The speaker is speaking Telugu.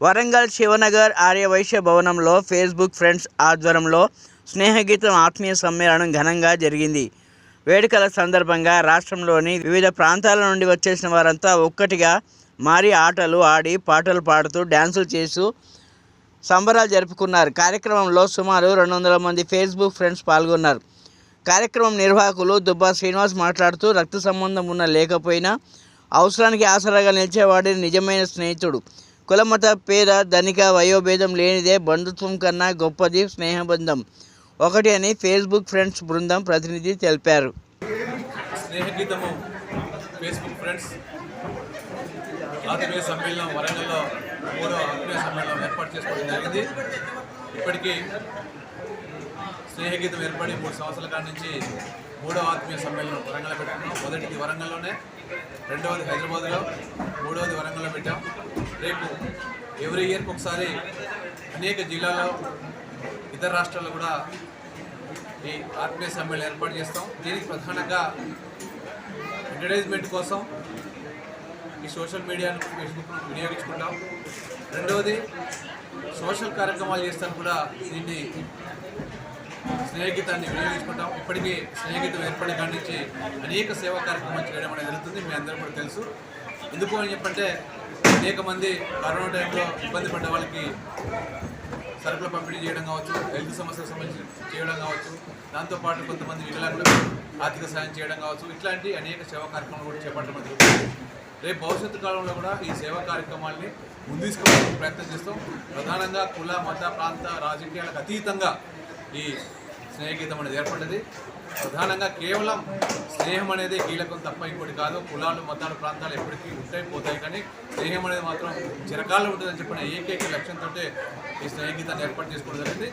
వరంగల్ శివనగర్ ఆర్యవైశ్య భవనంలో ఫేస్బుక్ ఫ్రెండ్స్ ఆధ్వర్యంలో స్నేహగీతం ఆత్మీయ సమ్మేళనం ఘనంగా జరిగింది. వేడుకల సందర్భంగా రాష్ట్రంలోని వివిధ ప్రాంతాల నుండి వచ్చేసిన వారంతా ఒక్కటిగా మారి ఆటలు ఆడి పాటలు పాడుతూ డ్యాన్సులు చేస్తూ సంబరాలు జరుపుకున్నారు. కార్యక్రమంలో సుమారు రెండు వందల మంది ఫేస్బుక్ ఫ్రెండ్స్ పాల్గొన్నారు. కార్యక్రమం నిర్వాహకులు దుబ్బా శ్రీనివాస్ మాట్లాడుతూ రక్త సంబంధం ఉన్న లేకపోయినా అవసరానికి ఆసరాగా నిలిచేవాడి నిజమైన స్నేహితుడు. కులమత పేద ధనిక వయోభేదం లేనిదే బంధుత్వం కన్నా గొప్పది స్నేహబంధం. ఒకటి అని ఫేస్బుక్ ఫ్రెండ్స్ బృందం ప్రతినిధి తెలిపారు. స్నేహగీతము ఫేస్బుక్ ఫ్రెండ్స్ ఆత్మీయ సమ్మేళనం వరంగల్లో మూడో ఆత్మీయ సమ్మేళనం ఏర్పాటు చేసుకోవడం జరిగింది. ఇప్పటికీ స్నేహగీతం ఏర్పడి మూడు సంవత్సరాల కాడి నుంచి మూడో ఆత్మీయ సమ్మేళనం వరంగల్లో పెట్టుకున్నాం మొదటిది వరంగల్లోనే రెండవది హైదరాబాద్లో మూడవది వరంగల్లో పెట్టాం. రేపు ఎవ్రీ ఇయర్కి ఒకసారి అనేక జిల్లాలో ఇతర రాష్ట్రాల్లో కూడా ఈ ఆత్మీయ సమ్మేళనం ఏర్పాటు చేస్తాం. దీనికి ప్రధానంగా అడ్వర్టైజ్మెంట్ కోసం ఈ సోషల్ మీడియాను ఫేస్బుక్ను వినియోగించుకుంటాం. రెండవది సోషల్ కార్యక్రమాలు చేస్తాను కూడా దీన్ని స్నేహగీతాన్ని వినియోగించుకుంటాం. ఇప్పటికీ స్నేహగీతం ఏర్పడిన కాడి నుంచి అనేక సేవా కార్యక్రమాలు చేయడం అనేది జరుగుతుంది. మీ అందరూ కూడా తెలుసు. ఎందుకు అని చెప్పంటే అనేక మంది కరోనా టైంలో ఇబ్బంది పడ్డ వాళ్ళకి సరుకులు పంపిణీ చేయడం కావచ్చు హెల్త్ సమస్యలకు సంబంధించి చేయడం కావచ్చు దాంతోపాటు కొంతమంది వికలాంగులకు ఆర్థిక సాయం చేయడం కావచ్చు ఇట్లాంటి అనేక సేవా కార్యక్రమాలు కూడా చేపట్టడం జరుగుతుంది. రేపు భవిష్యత్తు కాలంలో కూడా ఈ సేవా కార్యక్రమాల్ని ముందుకోవడానికి ప్రయత్నం చేస్తాం. ప్రధానంగా కుల మత ప్రాంత రాజకీయాలకు అతీతంగా ఈ స్నేహగీతం అనేది ఏర్పడ్డది. ప్రధానంగా కేవలం స్నేహం అనేది కీలకం తప్ప ఇంకోటి కాదు. కులాలు మతాలు ప్రాంతాలు ఎప్పటికీ ఉంటాయి పోతాయి. కానీ స్నేహం అనేది మాత్రం చిరకాలం ఉంటుందని చెప్పిన ఏకైక లక్ష్యంతో ఈ స్నేహితాన్ని ఏర్పాటు చేసుకోవడం జరిగింది.